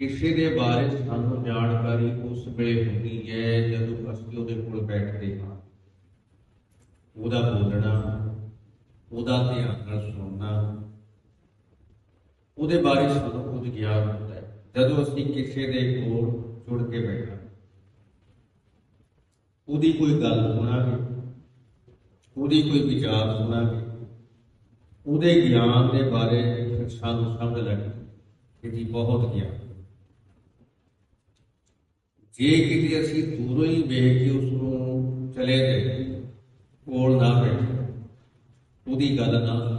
ਕਿਸੇ ਦੇ ਬਾਰੇ ਸਾਨੂੰ ਜਾਣਕਾਰੀ ਉਸ ਵੇਲੇ ਹੁੰਦੀ ਹੈ ਜਦੋਂ ਅਸੀਂ ਉਹਦੇ ਕੋਲ ਬੈਠਦੇ ਹਾਂ। ਉਹਦਾ ਬੋਲਣਾ, ਉਹਦਾ ਧਿਆਨ ਨਾਲ ਸੁਣਨਾ, ਉਹਦੇ ਬਾਰੇ ਸਾਨੂੰ ਕੁਝ ਗਿਆਨ ਹੁੰਦਾ ਹੈ। ਜਦੋਂ ਅਸੀਂ ਕਿਸੇ ਦੇ ਕੋਲ ਜੁੜ ਕੇ ਬੈਠਾਂ, ਉਹਦੀ ਕੋਈ ਗੱਲ ਸੁਣਾਂਗੇ, ਉਹਦੀ ਕੋਈ ਵਿਚਾਰ ਸੁਣਾਂਗੇ, ਉਹਦੇ ਗਿਆਨ ਦੇ ਬਾਰੇ ਸਾਨੂੰ ਸਮਝ ਲੱਗੇ ਜੀ ਬਹੁਤ ਗਿਆਨ। ਜੇ ਕਿਤੇ ਅਸੀਂ ਦੂਰੋਂ ਹੀ ਵੇਖ ਕੇ ਉਸ ਨੂੰ ਚਲੇ ਗਏ, ਕੋਲ ਨਾ ਬੈਠੇ, ਉਹਦੀ ਗੱਲ ਨਾ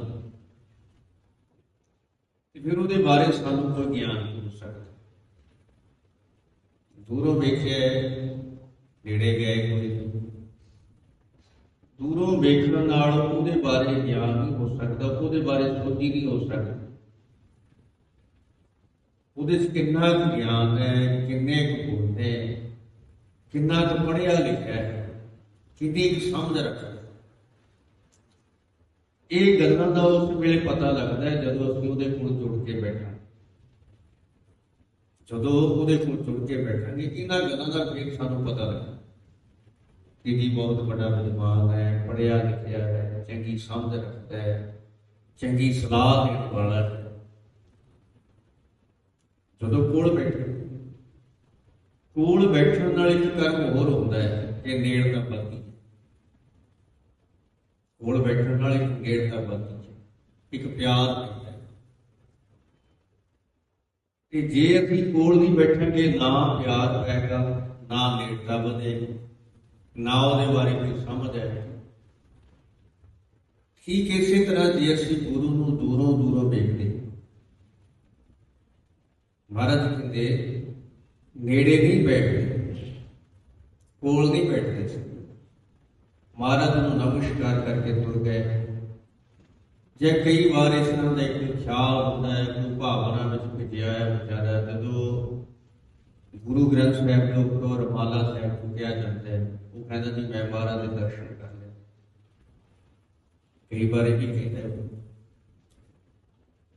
ਤੇ ਫਿਰ ਉਹਦੇ ਬਾਰੇ ਸਾਨੂੰ ਕੋਈ ਗਿਆਨ ਨਹੀਂ ਹੋ ਸਕਦਾ। ਦੂਰੋਂ ਵੇਖਿਆ, ਨੇੜੇ ਗਏ ਕੋਈ। ਦੂਰੋਂ ਵੇਖਣ ਨਾਲ ਉਹਦੇ ਬਾਰੇ ਗਿਆਨ ਨਹੀਂ ਹੋ ਸਕਦਾ, ਉਹਦੇ ਬਾਰੇ ਸੋਚੀ ਨਹੀਂ ਹੋ ਸਕਦੀ। ਉਹਦੇ 'ਚ ਕਿੰਨਾ ਕੁ ਗਿਆਨ ਹੈ, ਕਿੰਨੇ ਕੁ ਗੁਣ ਨੇ ਕਿੰਨਾ ਕੁ ਪੜਿਆ ਲਿਖਿਆ ਹੈ, ਕਿੰਨੀ ਕੁ ਸਮਝ ਰੱਖਦਾ ਇਹ ਗੱਲਾਂ ਦਾ ਉਸ ਵੇਲੇ ਪਤਾ ਲੱਗਦਾ ਹੈ ਜਦੋਂ ਅਸੀਂ ਉਹਦੇ ਕੋਲ ਜੁੜ ਕੇ ਬੈਠਾਂ ਜਦੋਂ ਉਹਦੇ ਕੋਲ ਜੁੜ ਕੇ ਬੈਠਾਂਗੇ, ਇਹਨਾਂ ਗੱਲਾਂ ਦਾ ਫਿਰ ਸਾਨੂੰ ਪਤਾ ਲੱਗਦਾ ਕਿ ਵੀ ਬਹੁਤ ਵੱਡਾ ਵਿਦਵਾਨ ਹੈ, ਪੜ੍ਹਿਆ ਲਿਖਿਆ ਹੈ, ਚੰਗੀ ਸਮਝ ਰੱਖਦਾ ਹੈ, ਚੰਗੀ ਸਲਾਹ ਦੇਣ ਵਾਲਾ ਹੈ। ਜਦੋਂ ਕੋਲ ਬੈਠੇ ਕੋਲ ਬੈਠਣ ਨਾਲ ਇੱਕ ਕਰਮ ਹੋਰ ਹੁੰਦਾ ਹੈ ਕਿ ਨੇੜ ਦਾ ਪਤੀ ਕੋਲ ਬੈਠਣ ਨਾਲ ਇੱਕ ਨੇੜ ਦਾ ਪਤੀ ਇੱਕ ਪਿਆਰ ਪੈਂਦਾ ਤੇ ਜੇ ਅਸੀਂ ਕੋਲ ਨਹੀਂ ਬੈਠਾਂਗੇ, ਨਾ ਪਿਆਰ ਪੈਗਾ ਨਾ ਨੇੜਤਾ ਵਧੇਗੀ। ਨਾ ਉਹਦੇ ਬਾਰੇ ਕੋਈ ਸਮਝ ਆਏਗੀ। ਠੀਕ ਇਸੇ ਤਰ੍ਹਾਂ ਜੇ ਅਸੀਂ ਗੁਰੂ ਨੂੰ ਦੂਰੋਂ ਦੂਰੋਂ ਵੇਖਦੇ ਮਹਾਰਾਜ ਨੇੜੇ ਨਹੀਂ ਬੈਠਦੇ ਕੋਲ ਨਹੀਂ ਬੈਠਦੇ ਸੀ। ਮਹਾਰਾਜ ਨੂੰ ਨਮਸਕਾਰ ਕਰਕੇ ਤੁਰ ਗਏ। ਜੇ ਕਈ ਵਾਰ ਇਸ ਤਰ੍ਹਾਂ ਦਾ ਇੱਕ ਖਿਆਲ ਹੁੰਦਾ ਹੈ ਕੋਈ ਭਾਵਨਾ ਵਿੱਚ ਭਿੱਜਿਆ ਹੈ ਵਿਚਾਰਾ, ਜਦੋਂ ਗੁਰੂ ਗ੍ਰੰਥ ਸਾਹਿਬ ਦੇ ਉੱਪਰੋਂ ਰਮਾਲਾ ਸਾਹਿਬ ਚੁੱਕਿਆ ਜਾਂਦਾ ਹੈ, ਉਹ ਕਹਿੰਦਾ ਜੀ, ਮੈਂ ਮਹਾਰਾਜ ਦੇ ਦਰਸ਼ਨ ਕਰ ਲਏ। ਕਈ ਵਾਰ ਇਹ ਵੀ ਕਹਿੰਦਾ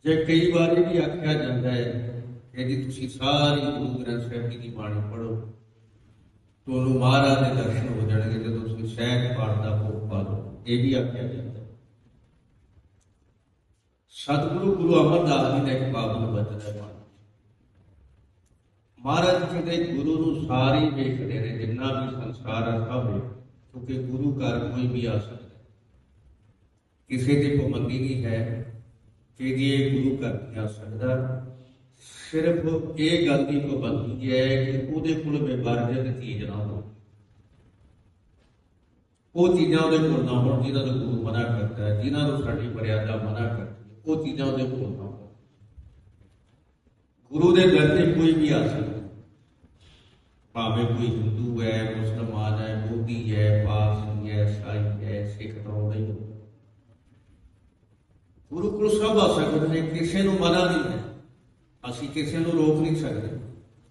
ਜੇ ਕਈ ਵਾਰ ਇਹ ਵੀ ਆਖਿਆ ਜਾਂਦਾ ਹੈ ਕਿ ਜੀ ਤੁਸੀਂ ਸਾਰੀ ਗੁਰੂ ਗ੍ਰੰਥ ਸਾਹਿਬ ਜੀ ਦੀ ਬਾਣੀ ਪੜ੍ਹੋ। ਤੁਹਾਨੂੰ ਮਹਾਰਾਜ ਦੇ ਦਰਸ਼ਨ ਹੋ ਜਾਣਗੇ ਜਦੋਂ ਤੁਸੀਂ ਸਹਿਜ ਪਾਠ ਦਾ ਭੋਗ ਪਾ ਇਹ ਵੀ ਆਖਿਆ ਜਾਂਦਾ ਸਤਿਗੁਰੂ ਗੁਰੂ ਅਮਰਦਾਸ ਜੀ ਦਾ ਇੱਕ ਪਾਵਨ ਬਚਨ ਹੈ ਮਹਾਰਾਜ ਜੀ ਦੇ ਗੁਰੂ ਨੂੰ ਸਾਰੇ ਵੇਖਦੇ ਨੇ, ਜਿੰਨਾ ਵੀ ਸੰਸਾਰ ਹੈ ਸਭ ਕਿਉਂਕਿ ਗੁਰੂ ਘਰ ਕੋਈ ਵੀ ਆ ਸਕਦਾ ਕਿਸੇ ਦੀ ਪਾਬੰਦੀ ਨਹੀਂ ਹੈ ਕਿ ਜੀ ਇਹ ਗੁਰੂ ਘਰ ਨਹੀਂ ਆ ਸਕਦਾ। ਸਿਰਫ ਇਹ ਗੱਲ ਦੀ ਪਾਬੰਦੀ ਹੈ ਕਿ ਉਹਦੇ ਕੋਲ ਬੇਵਰਜਤ ਚੀਜ਼ ਨਾ ਹੋ ਉਹ ਚੀਜ਼ਾਂ ਉਹਦੇ ਕੋਲ ਨਾ ਹੋਣ ਜਿਹਨਾਂ ਨੂੰ ਗੁਰੂ ਮਨਾ ਕਰਦਾ ਹੈ, ਜਿਨ੍ਹਾਂ ਨੂੰ ਸਾਡੀ ਮਰਿਆਦਾ ਮਨਾ ਕਰਦੀ ਹੈ, ਉਹ ਚੀਜ਼ਾਂ ਉਹਦੇ ਕੋਲ ਨਾ ਹੋਣ। ਗੁਰੂ ਦੇ ਦਰ ਤੇ ਕੋਈ ਵੀ ਆ ਸਕਦਾ ਭਾਵੇਂ ਕੋਈ ਹਿੰਦੂ ਹੈ, ਮੁਸਲਮਾਨ ਹੈ ਬੋਧੀ ਹੈ, ਪਾਰਸੀ ਹੈ, ਸਾਈ ਹੈ, ਸਿੱਖ ਤੋਂ ਨਹੀਂ ਗੁਰੂ ਕੋਲ ਸਭ ਆ ਸਕਦੇ ਨੇ, ਕਿਸੇ ਨੂੰ ਮਨਾ ਨਹੀਂ ਹੈ। ਅਸੀਂ ਕਿਸੇ ਨੂੰ ਰੋਕ ਨਹੀਂ ਸਕਦੇ।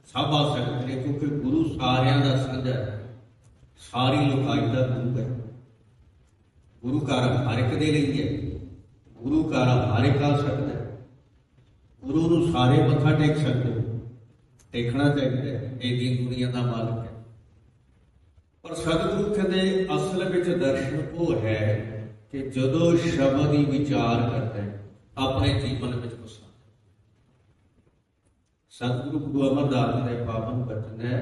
ਸਭ ਆ ਸਕਦੇ ਨੇ ਕਿਉਂਕਿ ਗੁਰੂ ਸਾਰਿਆਂ ਦਾ ਸਾਂਝਾ ਹੈ। ਸਾਰੀ ਲੋਕਾਈ ਦਾ ਗੁਰੂ ਹੈ। ਗੁਰੂ ਘਰ ਹਰ ਇੱਕ ਦੇ ਲਈ ਹੈ। ਗੁਰੂ ਘਰ ਹਰ ਇੱਕ ਆ ਸਕਦਾ ਗੁਰੂ ਨੂੰ ਸਾਰੇ ਮੱਥਾ ਟੇਕ ਸਕਦੇ ਟੇਕਣਾ ਚਾਹੀਦਾ ਹੈ। ਇਹ ਦੀਨ ਦੁਨੀਆ ਦਾ ਮਾਲਕ ਹੈ। ਪਰ ਸਤਿਗੁਰੂ ਕਹਿੰਦੇ, ਅਸਲ ਵਿੱਚ ਦਰਸ਼ਨ ਉਹ ਹੈ ਕਿ ਜਦੋਂ ਸ਼ਬਦ ਦੀ ਵਿਚਾਰ ਕਰਦਾ ਆਪਣੇ ਜੀਵਨ ਵਿੱਚ ਵਸਾਉਂਦਾ ਸਤਿਗੁਰੂ ਗੁਰੂ ਅਮਰਦਾਸ ਦੇ ਪਾਵਨ ਬਚਨ ਹੈ,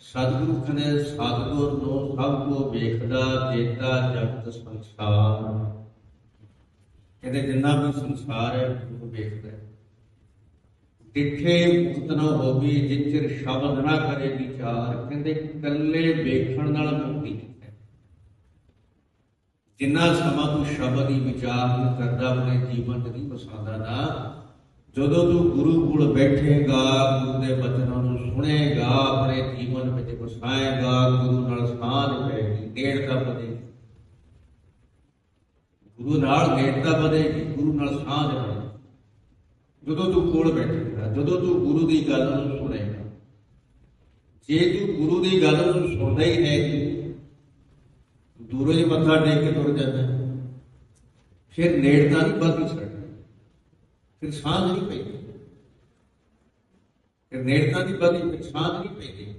ਸਤਿਗੁਰੂ ਕਹਿੰਦੇ ਸਤਿਗੁਰ ਨੂੰ ਸਭ ਕੋ ਵੇਖਦਾ ਦੇਤਾ ਜਗਤ ਸੰਸਾਰ। ਕਹਿੰਦੇ ਜਿੰਨਾ ਵੀ ਸੰਸਾਰ ਹੈ, ਉਹ ਵੇਖਦਾ ਹੈ। ਤਿੱਖੇ ਮੁਕਤ ਨਾ ਹੋਵੇ ਜਿਚਰ ਸ਼ਬਦ ਨਾ ਕਰੇ ਵਿਚਾਰ, ਕਹਿੰਦੇ ਕੱਲੇ ਵੇਖਣ ਨਾਲ ਮੁਕਤੀ ਜਿੰਨਾ ਸਮਾਂ ਤੂੰ ਸ਼ਬਦ ਹੀ ਵਿਚਾਰ ਨਹੀਂ ਕਰਦਾ, ਆਪਣੇ ਜੀਵਨ ਚ ਨਹੀਂ ਵਸਾਉਂਦਾ ਨਾ ਜਦੋਂ ਤੂੰ ਗੁਰੂ ਕੋਲ ਬੈਠੇਗਾ, ਗੁਰੂ ਦੇ ਬਚਨਾਂ ਨੂੰ ਸੁਣੇਗਾ, ਆਪਣੇ ਜੀਵਨ ਵਿੱਚ ਵਸਾਏਗਾ, ਗੁਰੂ ਨਾਲ ਸਾਧ ਪੈਗੀ ਨੇੜਤਾ ਵਧੇਗੀ। ਗੁਰੂ ਨਾਲ ਨੇੜਤਾ ਵਧੇਗੀ, ਗੁਰੂ ਨਾਲ ਸਾਧ ਪੈਗੀ ਜਦੋਂ ਤੂੰ ਕੋਲ ਬੈਠੇਗਾ, ਜਦੋਂ ਤੂੰ ਗੁਰੂ ਦੀ ਗੱਲ ਨੂੰ ਸੁਣੇਗਾ, ਜੇ ਤੂੰ ਗੁਰੂ ਦੀ ਗੱਲ ਨੂੰ ਸੁਣਦਾ ਹੀ ਨਹੀਂ ਦੂਰੋਂ ਹੀ ਮੱਥਾ ਟੇਕ ਕੇ ਤੁਰ ਜਾਂਦਾ। ਫਿਰ ਨੇੜਤਾ ਨਹੀਂ ਵੱਧ ਸਕਦਾ। ਫਿਰ ਸਾਂਝ ਨਹੀਂ ਪੈਂਦੀ ਕਿ ਨੇੜਤਾ ਦੀ ਬਦੀ ਪਛਾਣ ਨਹੀਂ ਪੈਂਦੀ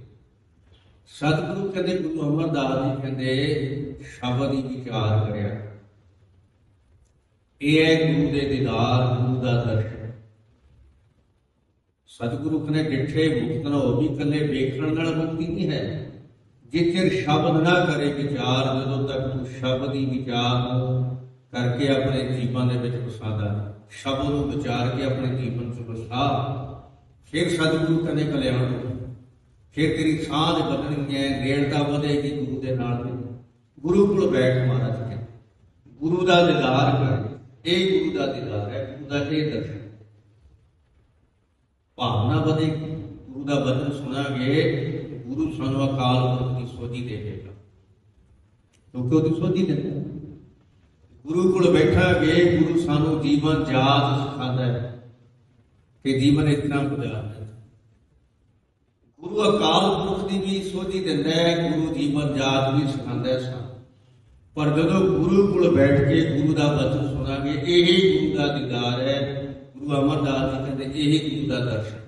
ਸਤਿਗੁਰੂ ਕਹਿੰਦੇ, ਗੁਰੂ ਅਮਰਦਾਸ ਜੀ ਕਹਿੰਦੇ, ਸ਼ਬਦ ਹੀ ਵਿਚਾਰ ਕਰਿਆ। ਇਹ ਹੈ ਗੁਰੂ ਦੇ ਦੀਦਾਰ, ਗੁਰੂ ਦਾ ਦਰਸ਼ਨ। ਸਤਿਗੁਰੂ ਕਹਿੰਦੇ ਡਿੱਠੇ ਮੁਕਤ ਨਾ ਹੋ ਵੀ ਕੱਲੇ ਵੇਖਣ ਨਾਲ ਮੁਕਤੀ ਨਹੀਂ ਹੈ। ਜਿੱਥੇ ਸ਼ਬਦ ਨਾ ਕਰੇ ਵਿਚਾਰ, ਜਦੋਂ ਤੱਕ ਤੂੰ ਸ਼ਬਦ ਹੀ ਵਿਚਾਰ ਨੂੰ ਕਰਕੇ ਆਪਣੇ ਜੀਵਨ ਦੇ ਵਿੱਚ ਵਸਾਦਾ ਸ਼ਬਦ ਨੂੰ ਵਿਚਾਰ ਕੇ ਆਪਣੇ ਜੀਵਨ ਚ ਵਸਾ। ਫਿਰ ਸਤਿਗੁਰੂ ਕਹਿੰਦੇ ਕਲਿਆਣ ਹੋਊ। ਫਿਰ ਤੇਰੀ ਸਾਧ ਬਦਲਣੀ ਹੈ, ਨੇੜਤਾ ਵਧੇਗੀ ਗੁਰੂ ਦੇ ਨਾਲ ਦੀ। ਗੁਰੂ ਕੋਲ ਬੈਠ ਮਹਾਰਾਜ ਕਹਿੰਦੇ ਗੁਰੂ ਦਾ ਦੀਦਾਰ ਕਰ। ਇਹ ਗੁਰੂ ਦਾ ਦੀਦਾਰ ਹੈ, ਗੁਰੂ ਦਾ ਇਹ ਦਰਸ਼ਨ। ਭਾਵਨਾ ਵਧੇਗੀ, ਗੁਰੂ ਦਾ ਬਚਨ ਸੁਣਾਂਗੇ, ਗੁਰੂ ਸਾਨੂੰ ਅਕਾਲ ਪੁਰਖ ਦੀ ਸੋਝੀ ਦੇਵੇਗਾ ਕਿਉਂਕਿ ਉਹਦੀ ਸੋਝੀ ਦਿੰਦਾ ਗੁਰੂ ਕੋਲ ਬੈਠਾਂਗੇ ਗੁਰੂ ਸਾਨੂੰ ਜੀਵਨ ਜਾਤ ਸਿਖਾਉਂਦਾ ਹੈ ਕਿ ਜੀਵਨ ਇਤਨਾ ਗੁਜ਼ਾਰਨਾ ਹੈ। ਗੁਰੂ ਅਕਾਲ ਪੁਰਖ ਦੀ ਵੀ ਸੋਝੀ ਦਿੰਦਾ ਹੈ, ਗੁਰੂ ਜੀਵਨ ਜਾਤ ਵੀ ਸਿਖਾਉਂਦਾ ਹੈ ਸਾਨੂੰ। ਪਰ ਜਦੋਂ ਗੁਰੂ ਕੋਲ ਬੈਠ ਕੇ ਗੁਰੂ ਦਾ ਬਚਨ ਸੁਣਾਂਗੇ, ਇਹ ਗੁਰੂ ਦਾ ਦੀਦਾਰ ਹੈ। ਗੁਰੂ ਅਮਰਦਾਸ ਜੀ ਕਹਿੰਦੇ, ਇਹ ਗੁਰੂ ਦਾ ਦਰਸ਼ਨ।